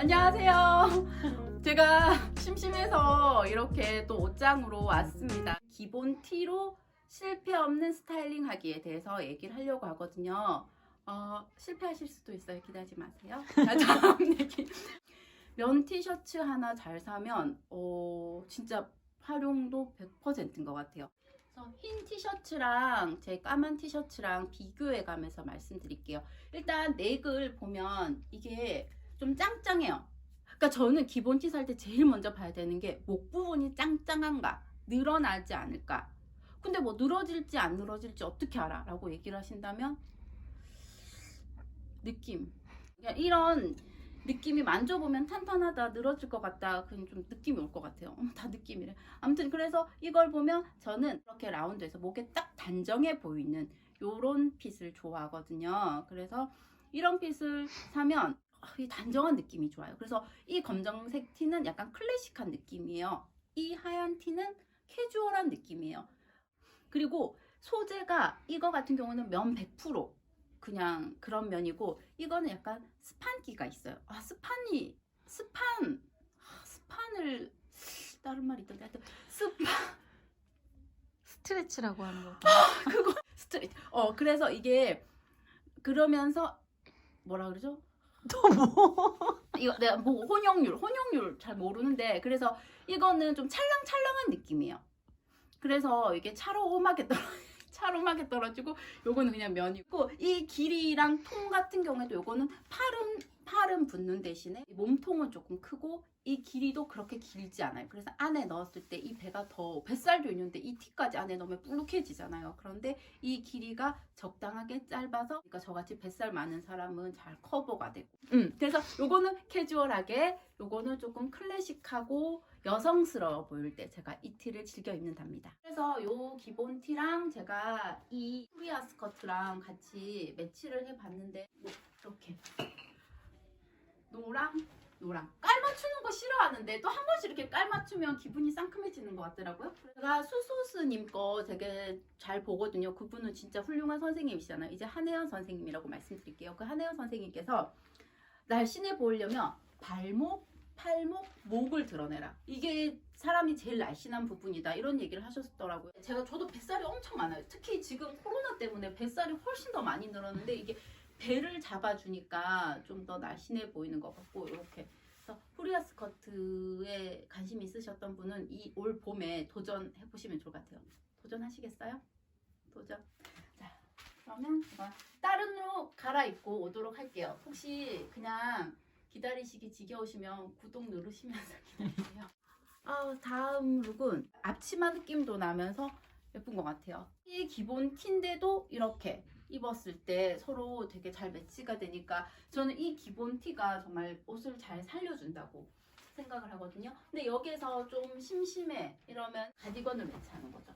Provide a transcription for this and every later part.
안녕하세요. 제가 심심해서 이렇게 또 옷장으로 왔습니다. 기본 티로 실패 없는 스타일링 하기에 대해서 얘기를 하려고 하거든요. 어, 실패하실 수도 있어요. 기대하지 마세요. 자, 다음 얘기. 면 티셔츠 하나 잘 사면 어, 진짜 활용도 100%인 것 같아요. 그래서 흰 티셔츠랑 제 까만 티셔츠랑 비교해 가면서 말씀드릴게요. 일단 넥을 보면 이게 좀 짱짱해요. 그러니까 저는 기본 티 살 때 제일 먼저 봐야 되는 게 목 부분이 짱짱한가, 늘어나지 않을까. 근데 뭐 늘어질지 안 늘어질지 어떻게 알아? 라고 얘기를 하신다면 느낌. 그냥 이런 느낌이 만져보면 탄탄하다, 늘어질 것 같다, 그냥 좀 느낌이 올 것 같아요. 음, 다 느낌이래. 아무튼 그래서 이걸 보면 저는 이렇게 라운드에서 목에 딱 단정해 보이는 요런 핏을 좋아하거든요. 그래서 이런 핏을 사면 단정한 느낌이 좋아요. 그래서 이 검정색 티는 약간 클래식한 느낌이에요. 이 하얀 티는 캐주얼한 느낌이에요. 그리고 소재가 이거 같은 경우는 면 100% 그냥 그런 면이고 이거는 약간 스판기가 있어요. 아 스판이 스판 아, 스판을 다른 말이 있던데 하여튼 스판 스트레치라고 하는 거. 그거 스트레이트. 어 그래서 이게 그러면서 뭐라 그러죠? 또 뭐? 이거 내가 뭐 혼용률 혼용률 잘 모르는데 그래서 이거는 좀 찰랑찰랑한 느낌이에요. 그래서 이게 차로움하게 떨어 차로움하게 떨어지고 요거는 그냥 면이고 이 길이랑 통 같은 경우에도 요거는 팔은 팔은 붙는 대신에 이 몸통은 조금 크고 이 길이도 그렇게 길지 않아요. 그래서 안에 넣었을 때 이 배가 더 뱃살도 있는데 이 티까지 안에 넣으면 불룩해지잖아요. 그런데 이 길이가 적당하게 짧아서 그러니까 저같이 뱃살 많은 사람은 잘 커버가 되고 음, 그래서 요거는 캐주얼하게 요거는 조금 클래식하고 여성스러워 보일 때 제가 이 티를 즐겨 입는답니다. 그래서 요 기본 티랑 제가 이 후리아 스커트랑 같이 매치를 해봤는데 뭐 이렇게 노랑 노랑 깔 맞추는 거 싫어하는데 또 한 번씩 이렇게 깔 맞추면 기분이 상큼해지는 것 같더라고요. 제가 수소스님 거 되게 잘 보거든요. 그분은 진짜 훌륭한 선생님이시잖아요. 이제 한혜연 선생님이라고 말씀드릴게요. 그 한혜연 선생님께서 날씬해 보이려면 발목, 팔목, 목을 드러내라. 이게 사람이 제일 날씬한 부분이다. 이런 얘기를 하셨더라고요. 제가 저도 뱃살이 엄청 많아요. 특히 지금 코로나 때문에 뱃살이 훨씬 더 많이 늘었는데 이게 배를 잡아주니까 좀 더 날씬해 보이는 것 같고 이렇게 그래서 후리아 스커트에 관심 있으셨던 분은 이 올 봄에 도전해 보시면 좋을 것 같아요. 도전하시겠어요? 도전. 자, 그러면 다른 룩 갈아입고 오도록 할게요. 혹시 그냥 기다리시기 지겨우시면 구독 누르시면서 기다리세요. 아, 다음 룩은 앞치마 느낌도 나면서 예쁜 것 같아요. 이 기본 티인데도 이렇게 입었을 때 서로 되게 잘 매치가 되니까 저는 이 기본 티가 정말 옷을 잘 살려준다고 생각을 하거든요. 근데 여기서 좀 심심해 이러면 가디건을 매치하는 거죠.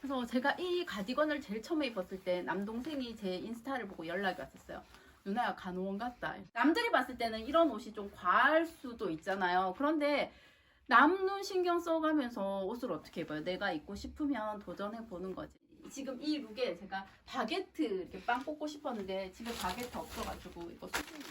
그래서 제가 이 가디건을 제일 처음에 입었을 때 남동생이 제 인스타를 보고 연락이 왔었어요. 누나야 간호원 같다. 남들이 봤을 때는 이런 옷이 좀 과할 수도 있잖아요. 그런데 남눈 신경 써가면서 옷을 어떻게 입어요? 내가 입고 싶으면 도전해 보는 거지. 지금 이 룩에 제가 바게트 이렇게 빵 꽂고 싶었는데 집에 바게트 없어가지고 이거 수준이.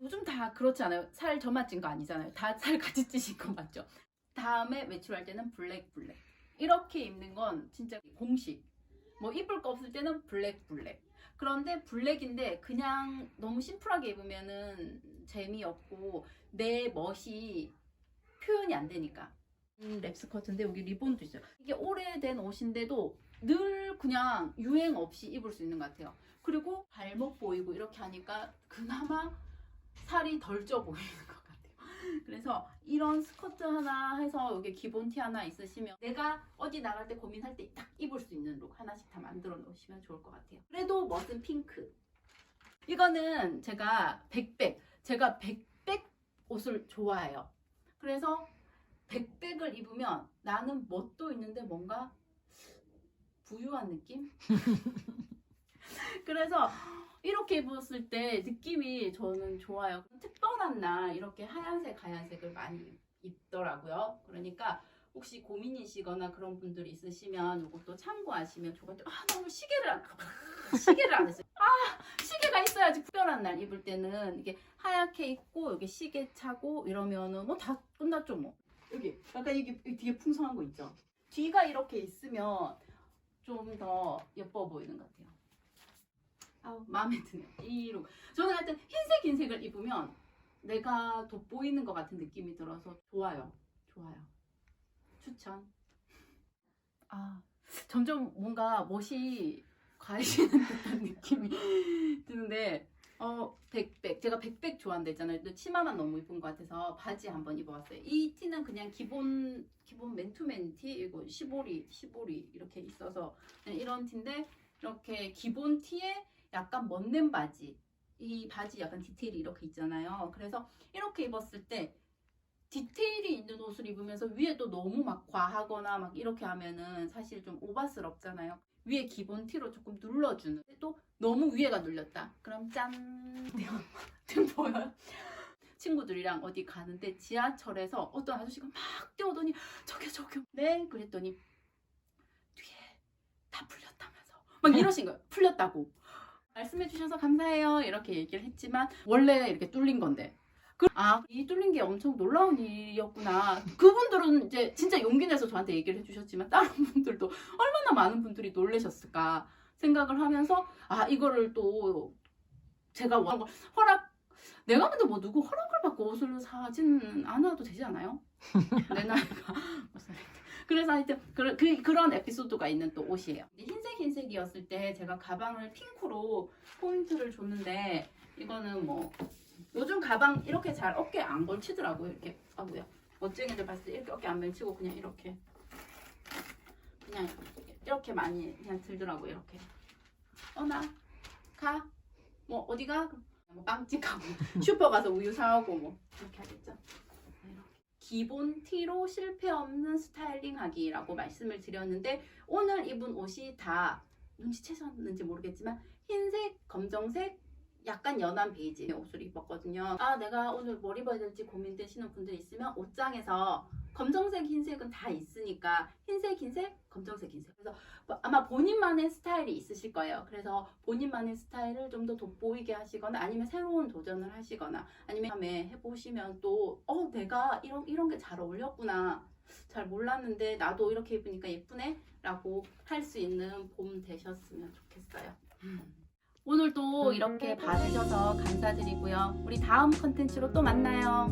요즘 다 그렇지 않아요? 살 저만 찐 거 아니잖아요. 다 살 같이 찌신 거 맞죠? 다음에 외출할 때는 블랙 블랙. 이렇게 입는 건 진짜 공식. 뭐 입을 거 없을 때는 블랙 블랙. 그런데 블랙인데 그냥 너무 심플하게 입으면은 재미없고 내 멋이 표현이 안 되니까. 음, 랩스커트인데 여기 리본도 있어요. 이게 오래된 옷인데도 늘 그냥 유행 없이 입을 수 있는 것 같아요. 그리고 발목 보이고 이렇게 하니까 그나마 살이 덜 쪄 보이는 것 같아요. 그래서 이런 스커트 하나 해서 여기 기본 티 하나 있으시면 내가 어디 나갈 때 고민할 때 딱 입을 수 있는 룩 하나씩 다 만들어 놓으시면 좋을 것 같아요. 그래도 멋은 핑크. 이거는 제가 백백. 제가 백백 옷을 좋아해요. 그래서 백백을 입으면 나는 멋도 있는데 뭔가 부유한 느낌? 그래서 이렇게 입었을 때 느낌이 저는 좋아요. 특별한 날 이렇게 하얀색, 하얀색을 많이 입더라고요. 그러니까 혹시 고민이시거나 그런 분들이 있으시면 이것도 참고하시면 좋을 것 같아요. 아, 나 오늘 시계를 안, 시계를 안 했어요. 아, 시계가 있어야지 특별한 날 입을 때는 이게 하얗게 입고 여기 시계 차고 이러면은 뭐 다 끝났죠 뭐. 여기 약간 이게 이 뒤에 풍성한 거 있죠. 뒤가 이렇게 있으면 좀 더 예뻐 보이는 것 같아요. 아우 마음에 드네요. 이 룩. 저는 하여튼 흰색 흰색을 입으면 내가 돋보이는 것 같은 느낌이 들어서 좋아요. 좋아요. 추천. 아 점점 뭔가 멋이 가해지는 듯한 느낌이 드는데 어 백백 제가 백백 좋아한다 했잖아요. 또 치마만 너무 이쁜 것 같아서 바지 한번 입어봤어요. 이 티는 그냥 기본 기본 맨투맨 티 이거 시보리 시보리 이렇게 있어서 이런 티인데 이렇게 기본 티에 약간 멋낸 바지 이 바지 약간 디테일이 이렇게 있잖아요. 그래서 이렇게 입었을 때 디테일이 있는 옷을 입으면서 위에 또 너무 막 과하거나 막 이렇게 하면은 사실 좀 오바스럽잖아요. 위에 기본 티로 조금 눌러주는. 또 너무 위에가 눌렸다. 그럼 짠. 지금 보여요? 친구들이랑 어디 가는데 지하철에서 어떤 아저씨가 막 뛰어오더니 저기요 저기요. 네 그랬더니 뒤에 다 풀렸다면서 막 이러신 거예요. 풀렸다고. 말씀해 주셔서 감사해요. 이렇게 얘기를 했지만 원래 이렇게 뚫린 건데. 그- 아, 이 뚫린 게 엄청 놀라운 일이었구나. 그분들은 이제 진짜 용기 내서 저한테 얘기를 해주셨지만 다른 분들도 얼마나 많은 분들이 놀라셨을까 생각을 하면서 아 이거를 또 제가 원하는 걸 허락 내가 근데 뭐 누구 허락을 받고 옷을 사지는 않아도 되지 않아요? 내 나이가 그래서 하여튼 그, 그, 그런 에피소드가 있는 또 옷이에요. 흰색 흰색이었을 때 제가 가방을 핑크로 포인트를 줬는데 이거는 뭐 요즘 가방 이렇게 잘 어깨 안 걸치더라고요. 이렇게 아구야 멋쟁이들 봤을 때 이렇게 어깨 안 걸치고 그냥 이렇게 그냥 이렇게 많이 그냥 들더라고요. 이렇게 어나 가 뭐 어디 가? 뭐 빵집 가고 슈퍼 가서 우유 사오고 뭐 이렇게 하겠죠. 기본 티로 실패 없는 스타일링 하기라고 말씀을 드렸는데 오늘 입은 옷이 다 눈치채셨는지 모르겠지만 흰색, 검정색, 약간 연한 베이지 옷을 입었거든요. 아 내가 오늘 뭘 입어야 될지 고민되시는 분들 있으면 옷장에서 검정색, 흰색은 다 있으니까 흰색, 흰색, 검정색, 흰색. 그래서 뭐 아마 본인만의 스타일이 있으실 거예요. 그래서 본인만의 스타일을 좀 더 돋보이게 하시거나 아니면 새로운 도전을 하시거나 아니면 다음에 해보시면 또 어 내가 이런 이런 게 잘 어울렸구나. 잘 몰랐는데 나도 이렇게 입으니까 예쁘네 라고 할 수 있는 봄 되셨으면 좋겠어요. 오늘도 이렇게 봐주셔서 감사드리고요. 우리 다음 컨텐츠로 또 만나요.